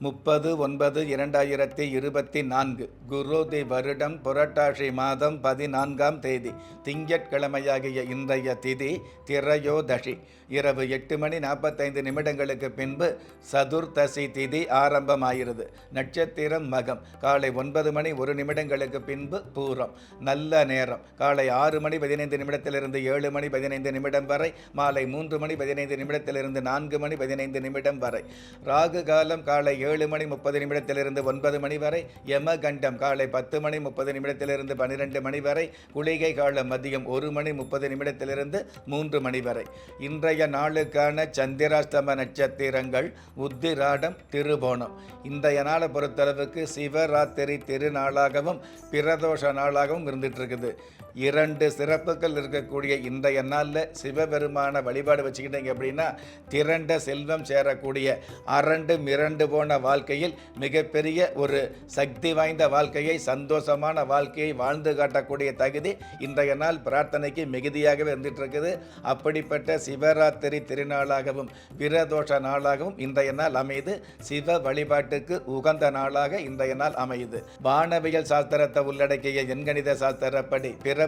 முப்பது ஒன்பது இரண்டாயிரத்தி இருபத்தி நான்கு குரோதி வருடம் புரட்டாசி மாதம் பதினான்காம் தேதி திங்கட்கிழமையாகிய இன்றைய திதி திரையோதசி. இரவு எட்டு மணி நாற்பத்தைந்து நிமிடங்களுக்கு பின்பு சதுர்த்தசி திதி ஆரம்பமாகிறது. நட்சத்திரம் மகம். காலை ஒன்பது மணி ஒரு நிமிடங்களுக்கு பின்பு பூரம். நல்ல நேரம். காலை ஆறு மணி பதினைந்து நிமிடத்திலிருந்து ஏழு மணி பதினைந்து நிமிடம் வரை மாலை மூன்று மணி பதினைந்து நிமிடத்திலிருந்து நான்கு மணி பதினைந்து நிமிடம் வரை. ராகு காலம் காலை ஏழு மணி முப்பது நிமிடத்திலிருந்து ஒன்பது மணி வரை யமகண்டம் காலை பத்து மணி முப்பது நிமிடத்திலிருந்து பன்னிரெண்டு மணி வரை குளிகை காலம் மதியம் ஒரு மணி முப்பது நிமிடத்திலிருந்து மூன்று மணி வரை. இன்றைய நாளுக்கான சந்திராஷ்டம நட்சத்திரங்கள் உத்திராடம் திருபோணம் இன்றைய நாளை பொறுத்தளவுக்கு சிவராத்திரி திருநாளாகவும் பிரதோஷ நாளாகவும் இருந்துட்டு இருக்குது. இரண்டு சிறப்புகள் இருக்கக்கூடிய இன்றைய நாளில் சிவபெருமான வழிபாடு வச்சுக்கிட்டீங்க அப்படின்னா திரண்ட செல்வம் சேரக்கூடிய அரண்டு மிரண்டு போன வாழ்க்கையில் மிகப்பெரிய ஒரு சக்தி வாய்ந்த வாழ்க்கையை சந்தோஷமான வாழ்க்கையை வாழ்ந்து காட்டக்கூடிய தகுதி இன்றைய நாள் பிரார்த்தனைக்கு மிகுதியாகவே இருந்துகிட்ருக்குது. அப்படிப்பட்ட சிவராத்திரி திருநாளாகவும் பிரதோஷ நாளாகவும் இன்றைய நாள் அமைது சிவ வழிபாட்டுக்கு உகந்த நாளாக இன்றைய நாள் அமையுது. வானவியல் சாஸ்திரத்தை உள்ளடக்கிய எண்கணித சாஸ்திரப்படி பிற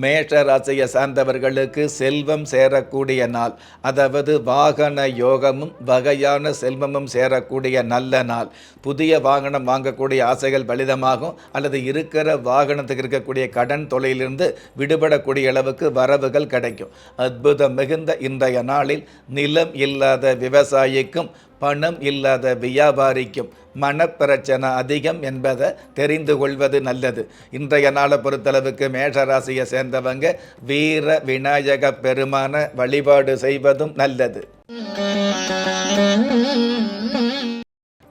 மேஷ ராசியை சார்ந்தவர்களுக்கு செல்வம் சேரக்கூடிய நாள் அதாவது வாகன யோகமும் வகையான செல்வமும் சேரக்கூடிய நல்ல நாள். புதிய வாகனம் வாங்கக்கூடிய ஆசைகள் பலிதமாகும் அல்லது இருக்கிற வாகனத்துக்கு இருக்கக்கூடிய கடன் தொலையிலிருந்து விடுபடக்கூடிய அளவுக்கு வரவுகள் கிடைக்கும். அற்புதம் மிகுந்த இன்றைய நாளில் நிலம் இல்லாத விவசாயிக்கும் பணம் இல்லாத வியாபாரிக்கும் மனப்பிரச்சனை அதிகம் என்பதை தெரிந்து கொள்வது நல்லது. இன்றைய நாளை பொறுத்தளவுக்கு மேஷராசியை சேர்ந்தவங்க வீர விநாயக பெருமான வழிபாடு செய்வதும் நல்லது.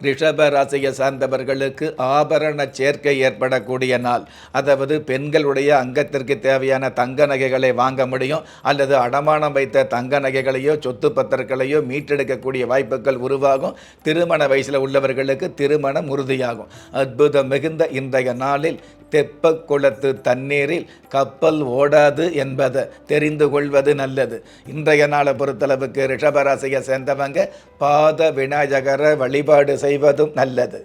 ரிஷப ராசியை சார்ந்தவர்களுக்கு ஆபரண சேர்க்கை ஏற்படக்கூடிய நாள். அதாவது பெண்களுடைய அங்கத்திற்கு தேவையான தங்க நகைகளை வாங்க முடியும். அல்லது அடமானம் வைத்த தங்க நகைகளையோ சொத்து பத்திரங்களையோ மீட்டெடுக்கக்கூடிய வாய்ப்புகள் உருவாகும். திருமண வயசில் உள்ளவர்களுக்கு திருமணம் உறுதியாகும். அற்புதம் மிகுந்த இன்றைய நாளில் தெப்ப குளத்து தண்ணீரில் கப்பல் ஓடாது என்பதை தெரிந்து கொள்வது நல்லது. இன்றைய நாளை பொறுத்தளவுக்கு ரிஷபராசியை சேர்ந்தவங்க பாத விநாயகர வழிபாடு செய்வதும் நல்லது.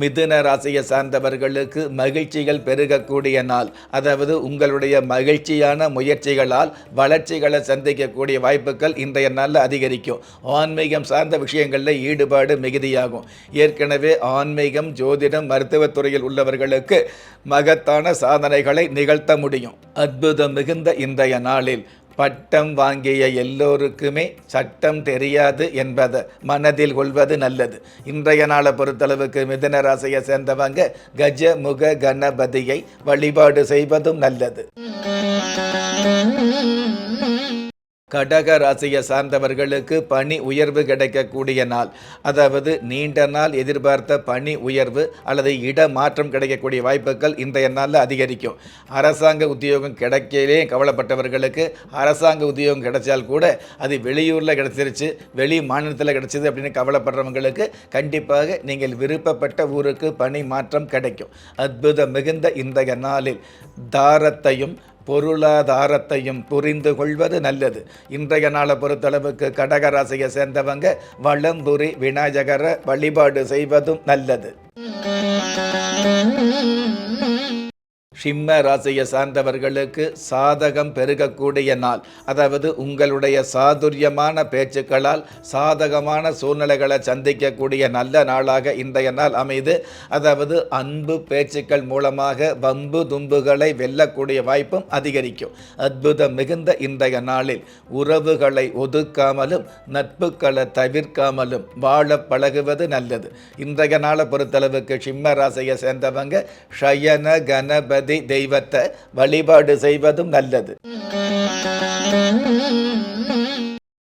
மிதுன ராசியை சார்ந்தவர்களுக்கு மகிழ்ச்சிகள் பெருகக்கூடிய நாள். அதாவது உங்களுடைய மகிழ்ச்சியான முயற்சிகளால் வளர்ச்சிகளை சந்திக்கக்கூடிய வாய்ப்புகள் இன்றைய நாளில் அதிகரிக்கும். ஆன்மீகம் சார்ந்த விஷயங்களில் ஈடுபாடு மிகுதியாகும். ஏற்கனவே ஆன்மீகம் ஜோதிடம் மருத்துவத்துறையில் உள்ளவர்களுக்கு மகத்தான சாதனைகளை நிகழ்த்த முடியும். அற்புதம் மிகுந்த இன்றைய நாளில். பட்டம் வாங்கிய எல்லோருக்குமே சட்டம் தெரியாது என்பதை மனதில் கொள்வது நல்லது. இன்றைய நாளை பொறுத்தளவுக்கு மிதன ராசியை சேர்ந்தவங்க கஜ முக கணபதியை வழிபாடு செய்வதும் நல்லது. கடக ராசியை சார்ந்தவர்களுக்கு பணி உயர்வு கிடைக்கக்கூடிய நாள். அதாவது நீண்ட நாள் எதிர்பார்த்த பணி உயர்வு அல்லது இட மாற்றம் கிடைக்கக்கூடிய வாய்ப்புகள் இன்றைய நாளில் அதிகரிக்கும். அரசாங்க உத்தியோகம் கிடைக்கலே கவலைப்பட்டவர்களுக்கு அரசாங்க உத்தியோகம் கிடைச்சால் கூட அது வெளியூரில் கிடைச்சிருச்சு வெளி மாநிலத்தில் கிடைச்சிது அப்படின்னு கவலைப்படுறவங்களுக்கு கண்டிப்பாக நீங்கள் விருப்பப்பட்ட ஊருக்கு பணி மாற்றம் கிடைக்கும். அற்புதம் மிகுந்த இன்றைய நாளில் தாரத்தையும் பொருளாதாரத்தையும் புரிந்து கொள்வது நல்லது. இன்றைய நாளை பொறுத்தளவுக்கு கடகராசியை சேர்ந்தவங்க வளம்புரி விநாயகரை வழிபாடு செய்வதும் நல்லது. சிம்ம ராசியை சார்ந்தவர்களுக்கு சாதகம் பெருகக்கூடிய நாள். அதாவது உங்களுடைய சாதுரியமான பேச்சுக்களால் சாதகமான சூழ்நிலைகளை சந்திக்கக்கூடிய நல்ல நாளாக இன்றைய நாள் அமைது. அதாவது அன்பு பேச்சுக்கள் மூலமாக வம்பு தும்புகளை வெல்லக்கூடிய வாய்ப்பும் அதிகரிக்கும். அற்புதம் மிகுந்த இன்றைய நாளில் உறவுகளை ஒதுக்காமலும் நட்புகளை தவிர்க்காமலும் வாழ பழகுவது நல்லது. இன்றைய நாளை பொறுத்தளவுக்கு சிம்ம ராசியை சேர்ந்தவங்க ஷயன கணபதி தெய்வத்தை வழிபாடு செய்வதும் நல்லது.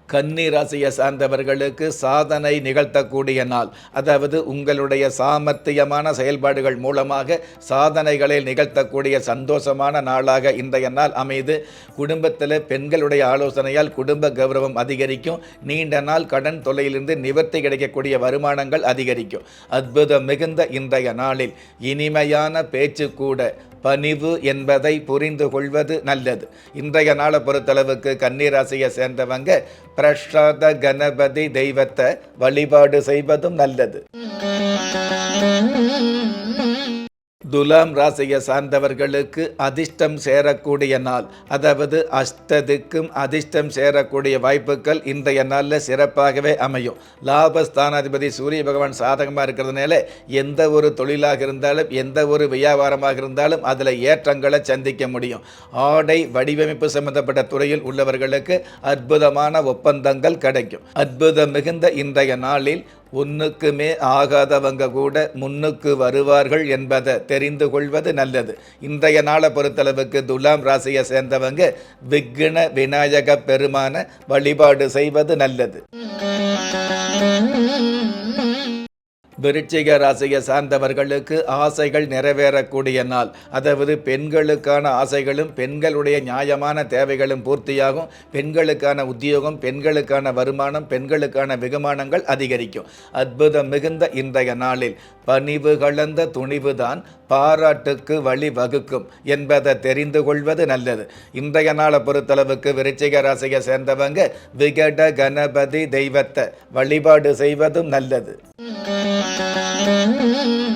கன்னி ராசியை சார்ந்தவர்களுக்கு சாதனை நிகழ்த்தக்கூடிய நாள். அதாவது உங்களுடைய சாமர்த்தியமான செயல்பாடுகள் மூலமாக சாதனைகளை நிகழ்த்தக்கூடிய சந்தோஷமான நாளாக இன்றைய நாள் அமைது. குடும்பத்தில் பெண்களுடைய ஆலோசனையால் குடும்ப கௌரவம் அதிகரிக்கும். நீண்ட நாள் கடன் தொல்லையிலிருந்து நிவர்த்தி கிடைக்கக்கூடிய வருமானங்கள் அதிகரிக்கும். அற்புதம் மிகுந்த இன்றைய நாளில். இனிமையான பேச்சு கூட பணிவு என்பதை புரிந்து கொள்வது நல்லது. இன்றைய நாளை பொறுத்தளவுக்கு கன்னிராசியை சேர்ந்தவங்க பிரசாத கணபதி தெய்வத்தை வழிபாடு செய்வதும் நல்லது. துலாம் ராசியை சார்ந்தவர்களுக்கு அதிர்ஷ்டம் சேரக்கூடிய நாள் அதாவது அஷ்டதிக்கும் அதிர்ஷ்டம் சேரக்கூடிய வாய்ப்புகள் இன்றைய நாளில் சிறப்பாகவே அமையும். லாபஸ்தானாதிபதி சூரிய பகவான் சாதகமாக இருக்கிறதுனால எந்த ஒரு தொழிலாக இருந்தாலும் எந்த ஒரு வியாபாரமாக இருந்தாலும் அதில் ஏற்றங்களை சந்திக்க முடியும். ஆடை வடிவமைப்பு சம்பந்தப்பட்ட துறையில் உள்ளவர்களுக்கு அற்புதமான ஒப்பந்தங்கள் கிடைக்கும். அற்புதம் மிகுந்த இன்றைய நாளில் ஒன்றுக்குமே ஆகாதவங்க கூட முன்னுக்கு வருவார்கள் என்பதை தெரிந்து கொள்வது நல்லது. இன்றைய நாளை பொறுத்தளவுக்கு துலாம் ராசியை சேர்ந்தவங்க விக்ன விநாயக பெருமான வழிபாடு செய்வது நல்லது. விருச்சிக ராசியை சார்ந்தவர்களுக்கு ஆசைகள் நிறைவேறக்கூடிய நாள். அதாவது பெண்களுக்கான ஆசைகளும் பெண்களுடைய நியாயமான தேவைகளும் பூர்த்தியாகும். பெண்களுக்கான உத்தியோகம் பெண்களுக்கான வருமானம் பெண்களுக்கான வெகுமானங்கள் அதிகரிக்கும். அற்புதம் மிகுந்த இன்றைய நாளில் பணிவு கலந்த துணிவுதான் பாராட்டுக்கு வழி வகுக்கும் என்பதை தெரிந்து கொள்வது நல்லது. இன்றைய நாளை பொறுத்தளவுக்கு விருச்சிக ராசியை சேர்ந்தவங்க விகட கணபதி தெய்வத்தை வழிபாடு செய்வதும் நல்லது. Música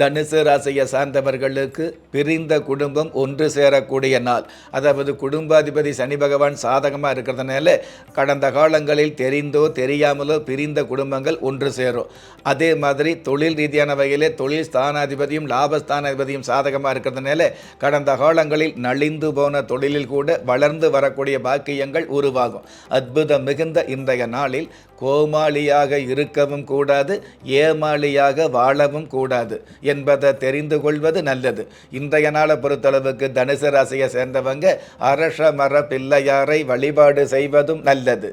தனுசு ராசியை சார்ந்தவர்களுக்கு பிரிந்த குடும்பம் ஒன்று சேரக்கூடிய நாள். அதாவது குடும்பாதிபதி சனி பகவான் சாதகமாக இருக்கிறதுனால கடந்த காலங்களில் தெரிந்தோ தெரியாமலோ பிரிந்த குடும்பங்கள் ஒன்று சேரும். அதே மாதிரி தொழில் ரீதியான வகையிலே தொழில் ஸ்தானாதிபதியும் லாபஸ்தானாதிபதியும் சாதகமாக இருக்கிறதுனால கடந்த காலங்களில் நலிந்து போன தொழிலில் கூட வளர்ந்து வரக்கூடிய பாக்கியங்கள் உருவாகும். அற்புதம் மிகுந்த இன்றைய நாளில் கோமாளியாக இருக்கவும் கூடாது ஏமாளியாக வாழவும் கூடாது. என்பதை தெரிந்து கொள்வது நல்லது. இன்றைய நாளை பொறுத்தளவுக்கு தனுசு ராசியை சேர்ந்தவங்க அரச மர பிள்ளையாரை வழிபாடு செய்வதும் நல்லது.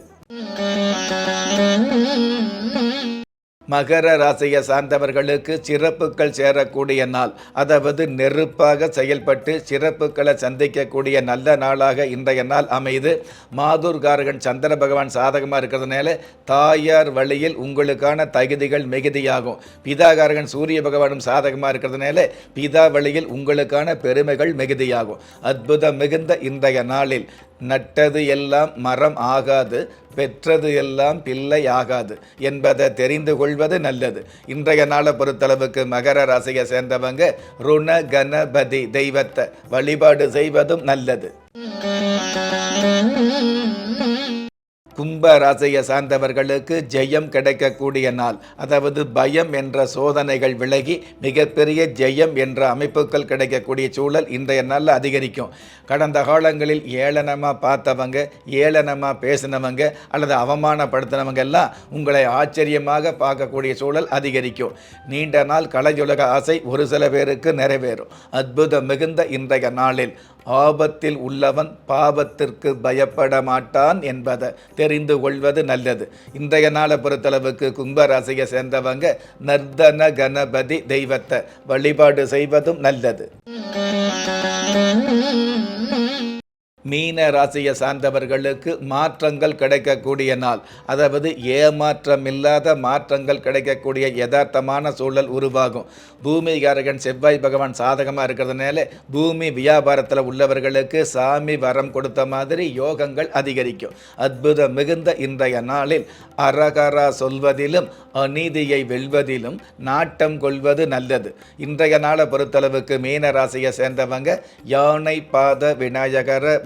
மகர ராசியை சார்ந்தவர்களுக்கு சிறப்புகள் சேரக்கூடிய நாள். அதாவது நெருப்பாக செயல்பட்டு சிறப்புகளை சந்திக்கக்கூடிய நல்ல நாளாக இன்றைய நாள் அமைது மாதூர்காரகன் சந்திர பகவான் சாதகமாக இருக்கிறதுனால தாயார் வழியில் உங்களுக்கான தகுதிகள் மிகுதியாகும். பிதாகாரகன் சூரிய பகவானும் சாதகமாக இருக்கிறதுனால பிதா வழியில் உங்களுக்கான பெருமைகள் மிகுதியாகும். அற்புதம் மிகுந்த இன்றைய நாளில் நட்டது எல்லாம் மரம் ஆகாது பெற்றது எல்லாம் பிள்ளை ஆகாது என்பதை தெரிந்து கொள்வது நல்லது. இன்றைய நாளை பொறுத்தளவுக்கு மகர ராசியை சேர்ந்தவங்க ருண கணபதி தெய்வத்தை வழிபாடு செய்வதும் நல்லது. கும்ப ராசியை சார்ந்தவர்களுக்கு ஜெயம் கிடைக்கக்கூடிய நாள். அதாவது பயம் என்ற சோதனைகள் விலகி மிகப்பெரிய ஜெயம் என்ற அமைப்புகள் கிடைக்கக்கூடிய சூழல் இன்றைய நாளில் அதிகரிக்கும். கடந்த காலங்களில் ஏளனமாக பார்த்தவங்க ஏளனமாக பேசினவங்க அல்லது அவமானப்படுத்தினவங்க எல்லாம் உங்களை ஆச்சரியமாக பார்க்கக்கூடிய சூழல் அதிகரிக்கும். நீண்ட நாள் கலையுலக ஆசை ஒரு சில பேருக்கு நிறைவேறும். அற்புதம் மிகுந்த இன்றைய நாளில். ஆபத்தில் உள்ளவன் பாபத்திற்கு பயப்பட மாட்டான் என்பதை தெரிந்து கொள்வது நல்லது. இன்றைய நாளை பொறுத்தளவுக்கு கும்பராசியை சேர்ந்தவங்க நர்தன கணபதி தெய்வத்தை வழிபாடு செய்வதும் நல்லது. மீன ராசியை சார்ந்தவர்களுக்கு மாற்றங்கள் கிடைக்கக்கூடிய நாள். அதாவது ஏமாற்றம் இல்லாத மாற்றங்கள் கிடைக்கக்கூடிய யதார்த்தமான சூழல் உருவாகும். பூமிகாரகன் செவ்வாய் பகவான் சாதகமாக இருக்கிறதுனால பூமி வியாபாரத்தில் உள்ளவர்களுக்கு சாமி வரம் கொடுத்த மாதிரி யோகங்கள் அதிகரிக்கும். அற்புதம் மிகுந்த இன்றைய நாளில் அரகரா சொல்வதிலும் அநீதியை வெல்வதிலும் நாட்டம் கொள்வது நல்லது. இன்றைய நாளை பொறுத்தளவுக்கு மீன ராசியை சேர்ந்தவங்க யானை பாத விநாயகரை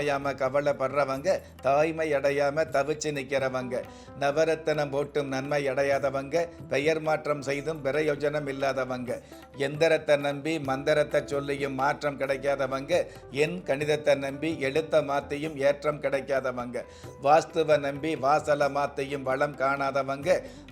அமையாம கவலைப்படுறவங்க தாய்மை அடையாம தவிச்சு நிற்கிறவங்க நவரத்தனம் போட்டும் நன்மை அடையாதவங்க பெயர் மாற்றம் செய்தும் பிரயோஜனம் இல்லாதவங்க. எந்திரத்தை நம்பி மந்திரத்தை சொல்லியும் மாற்றம் கிடைக்காதவங்க என் கணிதத்தை நம்பி எழுத்த மாத்தையும் ஏற்றம் கிடைக்காதவங்க. வாஸ்துவை நம்பி வாசலை மாத்தையும் வளம் காணாதவங்க